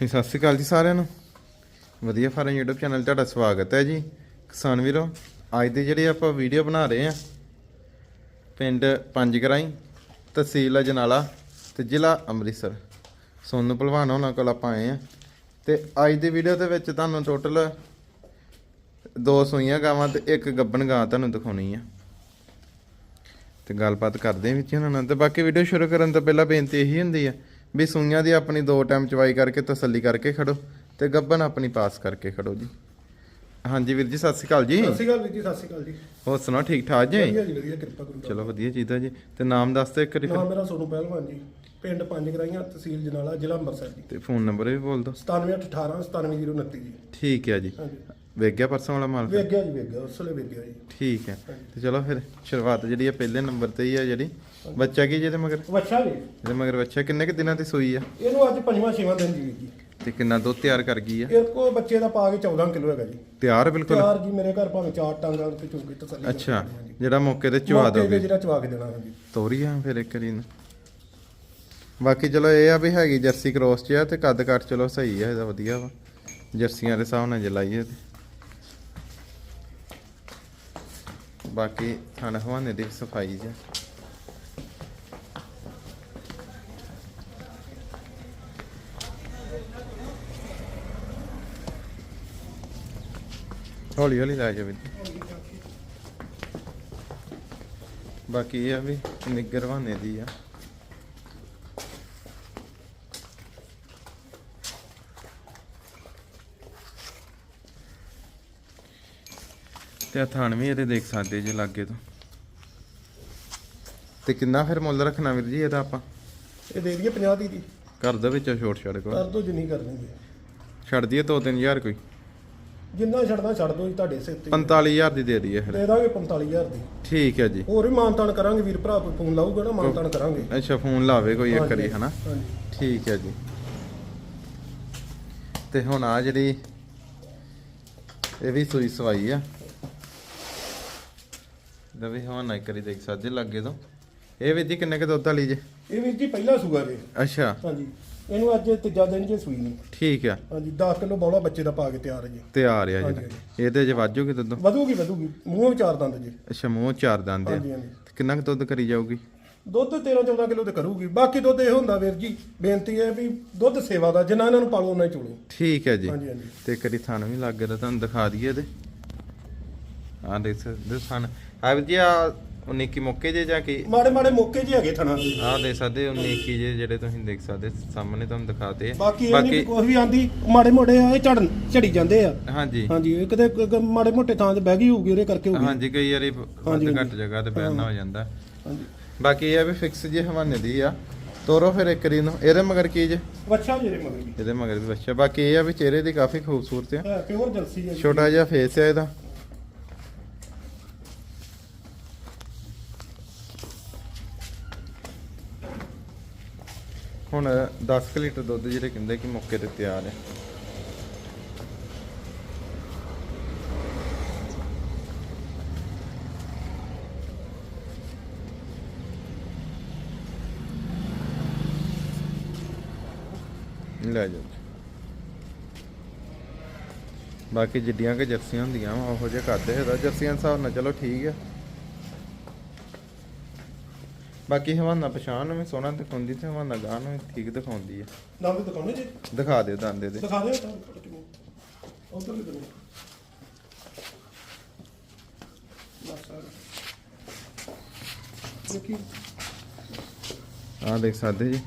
ਜੀ, ਸਤਿ ਸ਼੍ਰੀ ਅਕਾਲ ਜੀ ਸਾਰਿਆਂ ਨੂੰ। ਵਧੀਆ ਫਾਰਮ YouTube ਚੈਨਲ ਤੁਹਾਡਾ ਸਵਾਗਤ ਹੈ ਜੀ। ਕਿਸਾਨ ਵੀਰੋ, ਅੱਜ ਦੀ ਜਿਹੜੀ ਆਪਾਂ ਵੀਡੀਓ ਬਣਾ ਰਹੇ ਆ ਪਿੰਡ ਪੰਜਗਰਾਈ, ਤਹਿਸੀਲ ਅਜਨਾਲਾ ਤੇ ਜ਼ਿਲ੍ਹਾ ਅੰਮ੍ਰਿਤਸਰ। ਸੋਨੂੰ ਭਲਵਾਨ ਹੋਣਾ ਕੋਲ ਆਪਾਂ ਆਏ ਆ ਤੇ ਅੱਜ ਦੀ ਵੀਡੀਓ ਦੇ ਵਿੱਚ ਤੁਹਾਨੂੰ ਟੋਟਲ ਦੋ ਸੂਈਆਂ ਗਾਵਾਂ ਤੇ ਇੱਕ ਗੱਬਣ ਗਾਂ ਤੁਹਾਨੂੰ ਦਿਖਾਉਣੀ ਆ। ਤੇ ਗੱਲਬਾਤ ਕਰਦੇ ਹਾਂ ਵਿੱਚ ਉਹਨਾਂ ਨਾਲ। ਤੇ ਬਾਕੀ ਵੀਡੀਓ ਸ਼ੁਰੂ ਕਰਨ ਤੋਂ ਪਹਿਲਾਂ ਬੇਨਤੀ ਇਹੀ ਹੁੰਦੀ ਆ ਵੀ ਸੂਈਆਂ ਦੀ ਆਪਣੀ ਦੋ ਟਾਈਮ ਚਵਾਈ ਕਰਕੇ ਤਸੱਲੀ ਕਰਕੇ ਖੜੋ ਤੇ ਗੱਬਨ ਆਪਣੀ ਪਾਸ ਕਰਕੇ ਖੜੋ ਜੀ। ਹਾਂਜੀ ਵੀਰ ਜੀ ਸਤਿ ਸ਼੍ਰੀ ਅਕਾਲ ਜੀ। ਸਤਿ ਸ਼੍ਰੀ ਅਕਾਲ ਵੀਰ ਜੀ ਸਤਿ ਸ਼੍ਰੀ ਅਕਾਲ ਜੀ। ਹੋਰ ਸੁਣਾਓ ਠੀਕ ਠਾਕ ਜੀ? ਵਧੀਆ ਜੀ ਵਧੀਆ ਕਿਰਪਾ ਕਰੋ ਚਲੋ ਵਧੀਆ ਚੀਜ਼ ਹੈ ਜੀ। ਤੇ ਨਾਮ ਦੱਸ ਦਿਓ ਇੱਕ ਵਾਰੀ ਨਾਮ ਮੇਰਾ ਸੋਨੂੰ ਪਹਿਲਵਾਨ ਜੀ। ਪਿੰਡ ਪੰਜ ਗਰਾਈਆਂ ਤਹਿਸੀਲ ਜਨਾਲਾ ਜ਼ਿਲ੍ਹਾ ਅੰਮ੍ਰਿਤਸਰ ਜੀ। ਤੇ ਫੋਨ ਨੰਬਰ ਵੀ ਬੋਲ ਦਿਓ। 9718 97029 ਜੀ। ਠੀਕ ਹੈ ਜੀ। ਵੇਖ ਗਿਆ ਪਰਸੋਂ ਵਾਲਾ ਮਾਲ? ਵੇਖ ਗਿਆ ਜੀ ਵੇਖ ਗਿਆ ਉਸ ਵੇਲੇ ਵੇਖ ਗਿਆ ਜੀ। ਠੀਕ ਹੈ। ਤੇ ਚਲੋ ਫਿਰ ਸ਼ੁਰੂਆਤ ਜਿਹੜੀ ਆ ਪਹਿਲੇ ਨੰਬਰ ਤੇ ਹੀ ਆ ਜਿਹੜੀ। ਬੱਚਾ ਕੀ ਜਿਹਦੇ ਮਗਰ? ਵੱਛਾ ਜੀ ਇਹਦੇ ਮਗਰ ਬੱਚਾ ਕਿੰਨੇ ਕਿ ਦਿਨਾਂ ਦੀ ਸੂਈ ਆ? ਇਹਨੂੰ ਅੱਜ ਪੰਜਵਾਂ ਛੇਵਾਂ ਦਿਨ ਜੀ ਵੀਰ ਜੀ। ਤੇ ਕਿੰਨਾ ਦੁੱਧ ਤਿਆਰ ਕਰ ਗਈ ਆ? ਇਹ ਕੋ ਬੱਚੇ ਦਾ ਪਾ ਕੇ 14 ਕਿਲੋ ਹੈਗਾ ਜੀ। ਤਿਆਰ ਬਿਲਕੁਲ? ਤਿਆਰ ਜੀ ਮੇਰੇ ਘਰ ਭਾਵੇਂ ਚਾਰ ਟਾਂਗਾਂ ਤੇ ਚੁੰਗੀ ਤਸੱਲੀ ਕਰ ਅੱਛਾ ਜੀ। ਜਿਹੜਾ ਮੌਕੇ ਤੇ ਚਵਾ ਮੌਕੇ ਤੇ ਦੋਗੇ? ਜਿਹੜਾ ਚਵਾ ਕੇ ਦੇਣਾ ਹਾਂਜੀ। ਤੋਰੀ ਆ ਫਿਰ ਇੱਕ ਵਾਰੀ ਨੂੰ। ਬਾਕੀ ਚਲੋ ਇਹ ਆ ਵੀ ਹੈਗੀ ਜਰਸੀ ਕ੍ਰੋਸ ਚ ਆ ਤੇ ਕੱਦ ਕੱਟ ਚਲੋ ਸਹੀ ਆ ਇਹਦਾ ਵਧੀਆ ਵਾ। ਜਰਸੀਆਂ ਦੇ ਹਿਸਾਬ ਨਾਲ ਜੇ ਲਾਈਏ ਤੇ। ਬਾਕੀ ਥਣ ਹਵਾਨੇ ਦੀ ਸਫ਼ਾਈ ਜੀ ਹੌਲੀ ਹੌਲੀ ਲੈ ਜਾਵੇ ਬਾਕੀ ਇਹ ਆ ਵੀ ਨਿੱਗਰ ਹਵਾਨੇ ਦੀ ਆ। ਤੇ ਥਣ ਵੀ ਇਹਦੇ ਦੇਖ ਸਕਦੇ ਜੇ ਲਾਗੇ ਤੋਂ। ਤੇ ਕਿੰਨਾ ਫਿਰ ਮੁੱਲ ਰੱਖਣਾ ਵੀਰ ਜੀ ਇਹਦਾ ਆਪਾਂ? ਇਹ ਦੇ ਦਈਏ 50 ਦੀ। ਜੀ ਘਰ ਦੇ ਵਿੱਚੋਂ ਛੋਟ ਛੜ ਕੋ। ਕਰ ਦੋ ਜਿੰਨੀ ਕਰਨੀ ਜੀ ਛੱਡ ਦਈਏ 2-3000 ਕੋਈ। ਜਿੰਨਾ ਛੱਡਣਾ ਛੱਡ ਦੋ ਜੀ ਤੁਹਾਡੇ ਸਿਰ ਤੇ। 45000 ਦੀ ਦੇ ਦਈਏ ਫਿਰ। ਦੇ ਦਾਂਗੇ 45000 ਦੀ। ਠੀਕ ਹੈ ਜੀ। ਹੋਰ ਵੀ ਮਾਨਤਾਨ ਕਰਾਂਗੇ ਵੀਰ ਭਰਾ ਕੋਈ ਫੋਨ ਲਾਊਗਾ ਨਾ ਮਾਨਤਾਨ ਕਰਾਂਗੇ। ਅੱਛਾ ਫੋਨ ਲਾਵੇ ਕੋਈ ਇੱਕ ਵਾਰੀ ਹਨਾ? ਠੀਕ ਹੈ ਜੀ। ਤੇ ਹੁਣ ਆ ਜਿਹੜੀ ਇਹ ਵੀ ਸੂਈ ਸਵਾਈ ਆ। ਦਵੇ ਹਵਾਨਾ ਇੱਕ ਵਾਰੀ ਦੇਖ ਸਕਦੇ ਲੱਗੇ ਤੋਂ। ਇਹ ਵੀ ਜੀ ਕਿੰਨੇ ਕੁ ਦੁੱਧ ਵਾਲੀ ਜੇ? ਇਹ ਵੀਰ ਜੀ ਪਹਿਲਾ ਸੂਆ ਜੇ। ਅੱਛਾ। ਹਾਂਜੀ। ਇਹਨੂੰ ਅੱਜ ਤੀਜਾ ਦਿਨ ਜੇ ਸੂਈ ਨੂੰ। ਠੀਕ ਆ। ਹਾਂਜੀ 10 ਕਿਲੋ ਬੌਲਾ ਬੱਚੇ ਦਾ ਪਾ ਕੇ ਤਿਆਰ ਹੈ ਜੀ। ਤੇ ਆ ਜਿਹੜਾ ਇਹਦੇ ਚ ਵਾਜੂਗੀ ਦੁੱਧ? ਵਧੂਗੀ ਵਧੂਗੀ। ਮੂੰਹੋਂ ਚਾਰ ਦੰਦ ਜੀ। ਅੱਛਾ ਮੂੰਹ ਚਾਰ ਦੰਦ ਆ। ਹਾਂਜੀ ਹਾਂਜੀ। ਤੇ ਕਿੰਨਾ ਕੁ ਦੁੱਧ ਕਰੀ ਜਾਊਗੀ? ਦੁੱਧ 13 14 ਕਿਲੋ ਤੇ ਕਰੂਗੀ। ਬਾਕੀ ਦੁੱਧ ਇਹ ਹੁੰਦਾ ਵੀਰ ਜੀ ਬੇਨਤੀ ਹੈ ਵੀ ਦੁੱਧ ਸੇਵਾ ਦਾ ਜਿੰਨਾ ਇਹਨਾਂ ਨੂੰ ਪਾਲੋ ਉਹਨਾਂ ਹੀ ਚੋਲੋ ਠੀਕ ਹੈ ਜੀ। ਹਾਂਜੀ ਹਾਂਜੀ। ਤੇ ਕਰੀ ਥਣ ਵੀ ਲੱਗ ਰਿਹਾ ਤੁਹਾਨੂੰ ਦਿਖਾ ਦਈਏ ਇਹਦੇ। ਆ ਦੇਖ ਸਕਦੇ ਥਣ। ਆ ਵੀ ਜੀ ਆ 19 ਕੀ ਮੌਕੇ ਜੇ ਜਾਂ ਕੀ? ਮਾੜੇ ਮਾੜੇ ਮੌਕੇ ਜੀ ਹੈਗੇ ਥਣਾ ਦੇ। ਆਹ ਦੇਖ ਸਕਦੇ ਹੋ 19 ਕੀ ਜੇ ਜਿਹੜੇ ਤੁਸੀਂ ਦੇਖ ਸਕਦੇ ਸਾਹਮਣੇ ਤੁਹਾਨੂੰ ਦਿਖਾਤੇ ਆ। ਬਾਕੀ ਇਹ ਨਹੀਂ ਕੁਝ ਵੀ ਆਂਦੀ ਮਾੜੇ ਮੋਟੇ ਆ ਇਹ ਝੜਨ ਝੜੀ ਜਾਂਦੇ ਆ। ਹਾਂਜੀ। ਹਾਂਜੀ ਇਹ ਕਿਤੇ ਕ- ਕ- ਮਾੜੇ ਮੋਟੇ ਥਾਂ ਤੇ ਬਹਿ ਗਈ ਹੋਊਗੀ ਉਹਦੇ ਕਰਕੇ ਹੋਊਗੀ ਹਾਂਜੀ ਕਈ ਵਾਰੀ ਵੱਧ ਘੱਟ ਜਗ੍ਹਾ ਤੇ ਬੈਠਣਾ ਹੋ ਜਾਂਦਾ। ਹਾਂਜੀ। ਬਾਕੀ ਇਹ ਆ ਵੀ ਫਿਕਸ ਜੇ ਹਵਾਨੇ ਦੀ ਆ ਤੋਰੋ ਫਿਰ ਇੱਕ ਰੀ ਨੂੰ ਇਹਦੇ ਮਗਰ ਕੀ ਜੇ? ਵੱਛਾ ਜਿਹੜੇ ਮਗਰ ਵੀ। ਇਹਦੇ ਮਗਰ ਵੀ ਬੱਚਾ ਬਾਕੀ ਇਹ ਆ ਵੀ ਚਿਹਰੇ ਦੀ ਕਾਫੀ ਖੂਬਸੂਰਤ ਆ। ਹੈ ਪਿਓਰ ਜਲਸੀ ਜੀ। ਛੋਟਾ ਜਿਹਾ ਫੇਸ ਆ ਇਹਦਾ। ਹੁਣ 10 ਲੀਟਰ ਦੁੱਧ ਜਿਹੜੇ ਕਹਿੰਦੇ ਕਿ ਮੌਕੇ ਤੇ ਤਿਆਰ ਹੈ। ਲੈ ਜਾਓ ਬਾਕੀ ਜਿੱਡੀਆਂ ਕਿ ਜਰਸੀਆਂ ਹੁੰਦੀਆਂ ਵਾ, ਉਹੋ ਜਿਹਾ ਕਰਦੇ ਇਹਦਾ ਜਰਸੀਆਂ ਦੇ ਹਿਸਾਬ ਨਾਲ ਚਲੋ ਠੀਕ ਆ। ਬਾਕੀ ਹਵਾਨਾ ਪਛਾਣ ਨੂੰ ਵੀ ਸੋਹਣਾ ਦਿਖਾਉਂਦੀ ਤੇ ਹਵਾਨਾ ਗਾਹ ਨੂੰ ਵੀ ਠੀਕ ਦਿਖਾਉਂਦੀ ਆ। ਨਾਮ ਵੀ ਦਿਖਾਉਣੇ ਜੀ? ਦਿਖਾ ਦਿਓ ਦੰਦ ਇਹਦੇ ਦਿਖਾ ਦਿਓ ਉਧਰ ਵੀ ਬਸ ਆ ਦੇਖ। ਸਕਦੇ ਜੀ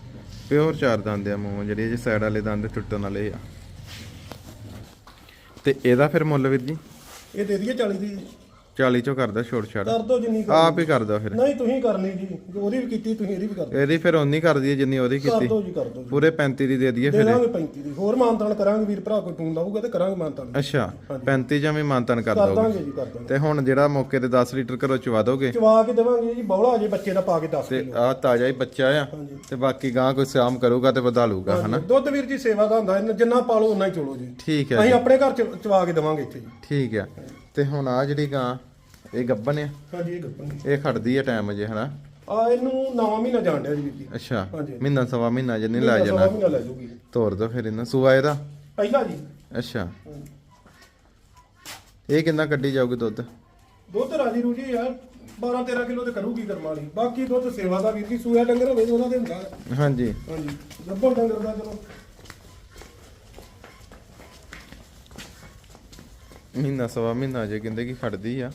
ਪਿਓਰ ਚਾਰ ਦੰਦ ਆ ਮੂੰਹ ਜਿਹੜੇ ਜੇ ਸਾਈਡ ਵਾਲੇ ਦੰਦ ਟੁੱਟਣ ਵਾਲੇ ਆ। ਤੇ ਇਹਦਾ ਫਿਰ ਮੁੱਲ ਵੀਰ ਜੀ? ਇਹ ਦੇ ਦਈਏ 40 ਦੀ। 40 ਚੋਂ ਕਰਦਾ ਛੋਟ ਛਾੜ ਕਰ ਦੋ ਜਿੰਨੀ ਕਰਨੀ। ਆਪ ਹੀ ਕਰਦਾ ਫਿਰ। ਨਹੀਂ ਤੁਸੀਂ ਕਰਨੀ ਜੀ। ਜੋ ਉਹਦੀ ਵੀ ਕੀਤੀ ਤੁਸੀਂ ਇਹਦੀ ਵੀ ਕਰ ਦਿਓ। ਇਹਦੀ ਫਿਰ ਓਨੀ ਕਰਦੀ ਹੈ ਜਿੰਨੀ ਉਹਦੀ ਕਰ ਕੀਤੀ। ਦੋ ਜੀ ਕਰ ਦੋ ਪੂਰੇ 35 ਦੀ ਦੇ ਦਈਏ ਦੇ ਫਿਰ। ਦਾਂਗੇ 35 ਦੀ। ਹੋਰ ਮਾਨਤਾਨ ਕਰਾਂਗੇ ਵੀਰ ਭਰਾ ਕੋਈ ਫੋਨ ਲਾਊਗਾ ਤੇ ਕਰਾਂਗੇ ਮਾਨਤਾਨ। ਅੱਛਾ 35 ਜਾਂ ਵੀ ਮਾਨਤਨ ਕਰ ਕਰ ਦੋਗੇ ਦਾਂਗੇ ਜੀ ਕਰ ਦਾਂਗੇ। ਤੇ ਹੁਣ ਜਿਹੜਾ ਮੌਕੇ ਤੇ 10 ਲੀਟਰ ਘਰੋਂ ਚਵਾ ਦੋਗੇ? ਚਵਾ ਕੇ ਦੇਵਾਂਗੇ ਜੀ ਬੌਲਾ ਜੇ ਬੱਚੇ ਦਾ ਪਾ ਕੇ 10 ਤੇ ਆ ਤਾਜ਼ਾ ਹੀ ਬੱਚਾ ਆ। ਤੇ ਬਾਕੀ ਗਾਂ ਕੋਈ ਸ਼ਾਮ ਕਰੂਗਾ ਤੇ ਵਧਾ ਲੂਗਾ ਹਨਾ? ਦੁੱਧ ਵੀਰ ਜੀ ਸੇਵਾ ਦਾ ਹੁੰਦਾ ਇਹਨਾਂ- ਜਿੰਨਾ ਪਾਲੋ ਉਨਾ ਹੀ ਚੋਲੋ ਜੀ। ਠੀਕ ਹੈ ਅਸੀਂ ਆਪਣੇ ਘਰ ਚ ਚਵਾ ਕੇ ਦੇਵਾਂਗੇ ਇੱਥੇ ਜੀ। ਠੀਕ ਆ ਤੇ ਹੁਣ ਆ ਜਿਹੜੀ ਗਾਂ ਇਹ ਗੱਬਨ ਆ? ਹਾਂਜੀ ਇਹ ਗੱਪਨ ਇਹ ਖੜਦੀ ਆ ਟਾਈਮ ਜੇ ਹਨਾ? ਆ ਇਹਨੂੰ ਨਵਾਂ ਮਹੀਨਾ ਜਾਣ ਡਿਆ ਜੀ ਵੀਰ ਜੀ ਅੱਛਾ ਹਾਂਜੀ। ਮਹੀਨਾ ਸਵਾ ਮਹੀਨਾ ਜੇ ਨਹੀਂ ਲੈ ਮਹੀਨਾ ਸਵਾ ਜਾਣਾ। ਮਹੀਨਾ ਲੈ ਜੂਗੀ। ਤੋਰ ਦੋ ਫਿਰ ਇਹਨਾਂ। ਸੂਆ ਇਹਦਾ? ਪਹਿਲਾ ਜੀ। ਅੱਛਾ। ਇਹ ਕਿੰਨਾ ਕੱਢੀ ਜਾਊਗੀ ਦੁੱਧ? ਦੁੱਧ ਰਾਜੀ ਰੂਜੀ ਯਾਰ 12 13 ਕਿਲੋ ਤੇ ਕਰੂਗੀ ਕਰਮ ਵਾਲੀ। ਬਾਕੀ ਦੁੱਧ ਸੇਵਾ ਦਾ ਵੀਰ ਜੀ ਸੂਆ ਡੰਗਰ ਹੋਵੇ ਤਾਂ ਉਹਨਾਂ ਦੇ ਹੁੰਦਾ। ਹਾਂਜੀ। ਹਾਂਜੀ। ਗੱਭਣ ਡੰਗਰ ਦਾ ਚਲੋ। ਮਹੀਨਾ ਸਵਾ ਮਹੀਨਾ ਜੇ ਕਹਿੰਦੇ ਕਿ ਖੜਦੀ ਆ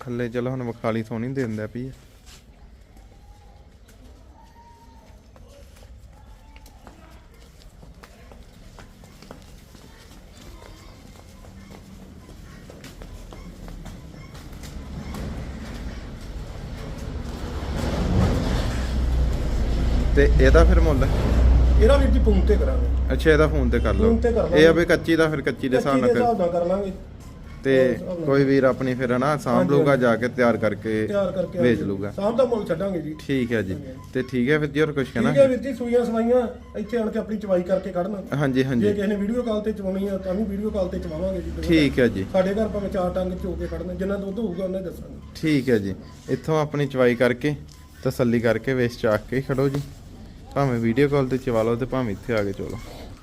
ਥੱਲੇ ਚਲੋ ਹੁਣ ਵਿਖਾਲੀ ਸੋਹਣੀ ਦਿੰਦਾ ਪਈ ਆ। ਤੇ ਇਹਦਾ ਫਿਰ ਮੁੱਲ ਇਹਦਾ ਵੀਰ ਜੀ ਪੂੰ ਤੇ ਕਰਾਂਗੇ। ਅੱਛਾ ਇਹਦਾ ਫੋਨ ਤੇ ਕਰ ਲਓ। ਫੋਨ ਤੇ ਕਰ ਲਾਂਗੇ। ਇਹ ਆ ਵੀ ਕੱਚੀ ਦਾ ਫਿਰ ਕੱਚੀ ਦੇ ਹਿਸਾਬ ਕੱਚੀ ਦੇ ਨਾਲ ਹਿਸਾਬ ਫਿਰ ਨਾਲ ਕਰ ਲਾਂਗੇ। ਤੇ ਕੋਈ ਵੀਰ ਆਪਣੀ ਫਿਰ ਹਨਾ ਸਾਂਭ ਲੂਗਾ। ਜਾ ਕੇ ਤਿਆਰ ਕਰਕੇ ਤਿਆਰ ਕਰਕੇ ਵੇਚ। ਲੂਗਾ ਸ਼ਾਮ ਦਾ ਮੁੱਲ ਛੱਡਾਂਗੇ ਜੀ। ਠੀਕ ਹੈ ਜੀ। ਤੇ ਠੀਕ ਹੈ ਫਿਰ ਜੀ ਹੋਰ ਕੁਝ ਠੀਕ ਹੈ ਕਹਿਣਾ ਵੀਰ ਜੀ ਸੂਈਆਂ ਸਵਾਈਆਂ ਇੱਥੇ ਆਣ ਕੇ ਆਪਣੀ ਚਵਾਈ ਕਰਕੇ ਕੱਢਣਾ। ਹਾਂਜੀ ਜੇ ਹਾਂਜੀ ਕਿਸੇ ਨੇ ਵੀਡੀਓ ਕਾਲ ਤੇ ਚਵਾਉਣੀ ਆ ਤਾਂ ਵੀ ਵੀਡੀਓ ਕਾਲ ਤੇ ਚਵਾਵਾਂਗੇ ਜੀ। ਠੀਕ ਹੈ ਜੀ। ਸਾਡੇ ਘਰ ਭਾਵੇਂ ਚਾਰ ਟੰਗ ਚੋ ਕੇ ਕੱਢਣਾ ਜਿੰਨਾ ਦੁੱਧ ਹੋਊਗਾ ਉਹਨੇ ਦੱਸਾਂਗੇ। ਠੀਕ ਹੈ ਜੀ। ਇੱਥੋਂ ਆਪਣੀ ਚਵਾਈ ਕਰਕੇ ਤਸੱਲੀ ਕਰਕੇ ਵੇਚ ਚਾਕ ਕੇ ਖੜੋ ਜੀ। ਭਾਵੇਂ ਵੀਡੀਓ ਕਾਲ ਤੇ ਚਵਾ ਲਓ ਤੇ ਭਾਵੇਂ ਇੱਥੇ ਆ ਕੇ ਚੋਲੋ